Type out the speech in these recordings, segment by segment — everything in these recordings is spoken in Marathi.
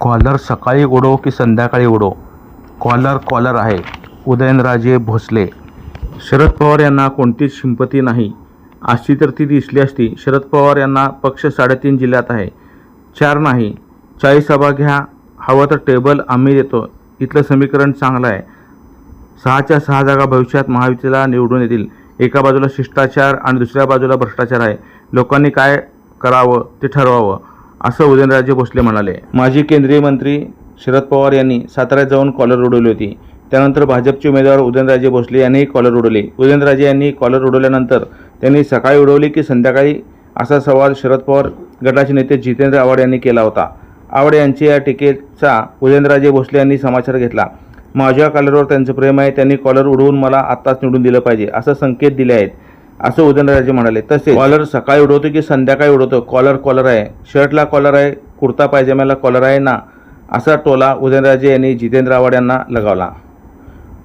कॉलर सकाळी उडो की संध्याकाळी उडो? कॉलर कॉलर आहे. उदयनराजे भोसले. शरद पवार यांना कोणतीच शिंपती नाही. अशी तर ती दिसली असती. शरद पवार यांना पक्ष साडेतीन जिल्ह्यात आहे. चार नाही. चाळीस सभा घ्या. हवं तर टेबल आम्ही देतो. इथलं समीकरण चांगलं आहे. सहाच्या सहा जागा भविष्यात महायुतीला निवडून येतील. एका बाजूला शिष्टाचार आणि दुसऱ्या बाजूला भ्रष्टाचार आहे. लोकांनी काय करावं ते ठरवावं. असं उदयनराजे भोसले म्हणाले. माजी केंद्रीय मंत्री शरद पवार यांनी साताऱ्यात जाऊन कॉलर उडवली होती. त्यानंतर भाजपचे उमेदवार उदयनराजे भोसले यांनीही कॉलर उडवली. उदयनराजे यांनी कॉलर उडवल्यानंतर त्यांनी सकाळी उडवली की संध्याकाळी असा सवाल शरद पवार गटाचे नेते जितेंद्र आव्हाड यांनी केला होता. आवड यांच्या या टीकेचा उदयनराजे भोसले यांनी समाचार घेतला. माझ्या कॉलरवर त्यांचं प्रेम आहे. त्यांनी कॉलर उडवून मला आत्ताच निवडून दिलं पाहिजे असं संकेत दिले आहेत. असं उदयनराजे म्हणाले. तसेच कॉलर सकाळी उडवतो की संध्याकाळी उडवतो? कॉलर कॉलर आहे. शर्टला कॉलर आहे कुर्ता पायजम्याला कॉलर आहे ना? असा टोला उदयनराजे यांनी जितेंद्र आव्हाड यांना लगावला.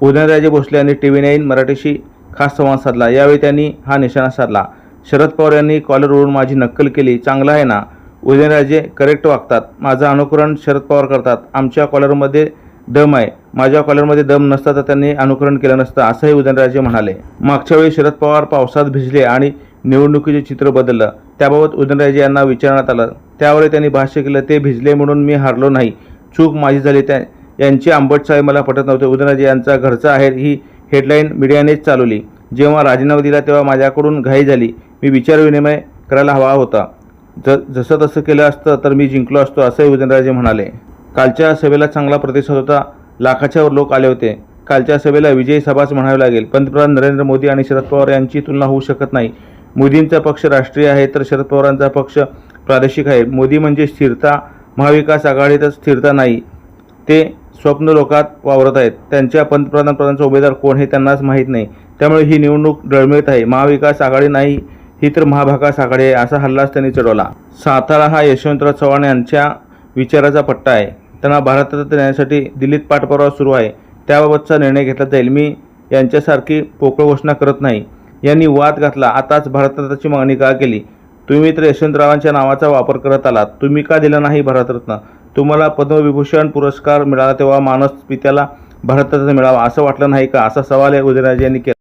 उदयनराजे भोसले यांनी टी व्ही नाईन मराठीशी खास संवाद साधला. यावेळी त्यांनी हा निशाणा साधला. शरद पवार यांनी कॉलरवरून माझी नक्कल केली. चांगलं आहे ना? उदयनराजे करेक्ट वागतात. माझं अनुकरण शरद पवार करतात. आमच्या कॉलरमध्ये दम आहे. माझ्या कॉलरमध्ये दम नसता तर त्यांनी अनुकरण केलं नसतं असंही उदयनराजे म्हणाले. मागच्या वेळी शरद पवार पावसात भिजले आणि निवडणुकीचे चित्र बदललं. त्याबाबत उदयनराजे यांना विचारण्यात आलं. त्यावेळी त्यांनी भाष्य केलं ते भिजले म्हणून मी हारलो नाही. चूक माझी झाली. त्या यांची आंबटचाळी मला पटत नव्हते. उदयनराजे यांचा घरचा आहे ही हेडलाईन मीडियानेच चालवली. जेव्हा राजीनामा दिला तेव्हा माझ्याकडून घाई झाली. मी विचारविनिमय करायला हवा होता. ज जसं तसं केलं असतं तर मी जिंकलो असतो असंही उदयनराजे म्हणाले. कालच्या सभेला चांगला प्रतिसाद होता. लाखाच्यावर लोक आले होते. कालच्या सभेला विजयी सभाच म्हणावी लागेल. पंतप्रधान नरेंद्र मोदी आणि शरद पवार यांची तुलना होऊ शकत नाही. मोदींचा पक्ष राष्ट्रीय आहे तर शरद पवारांचा पक्ष प्रादेशिक आहे. मोदी म्हणजे स्थिरता महाविकास आघाडीतच स्थिरता नाही. ते स्वप्न लोकात वावरत आहेत. त्यांच्या पंतप्रधानपदांचा उमेदवार कोण हे त्यांनाच माहीत नाही. त्यामुळे ही निवडणूक डळमळीत आहे. महाविकास आघाडी नाही ही तर महाभाकास आघाडी आहे असा हल्लाच त्यांनी चढवला. सातारा हा यशवंतराव चव्हाण यांच्या विचाराचा पट्टा आहे. त्यांना भारतात नेण्यासाठी दिल्लीत पाठपुरावा सुरू आहे. त्याबाबतचा निर्णय घेतला जाईल. मी यांच्यासारखी पोकळ घोषणा करत नाही. यांनी वाद घातला. आताच भारतरत्नाची मागणी का केली? तुम्ही तर यशवंतरावांच्या नावाचा वापर करत आलात. तुम्ही का दिला नाही भारतरत्न? तुम्हाला पद्मविभूषण पुरस्कार मिळाला तेव्हा मानस पित्याला भारतरत्न मिळावा असं वाटलं नाही का? असा सवाल उदयनराजे यांनी केला.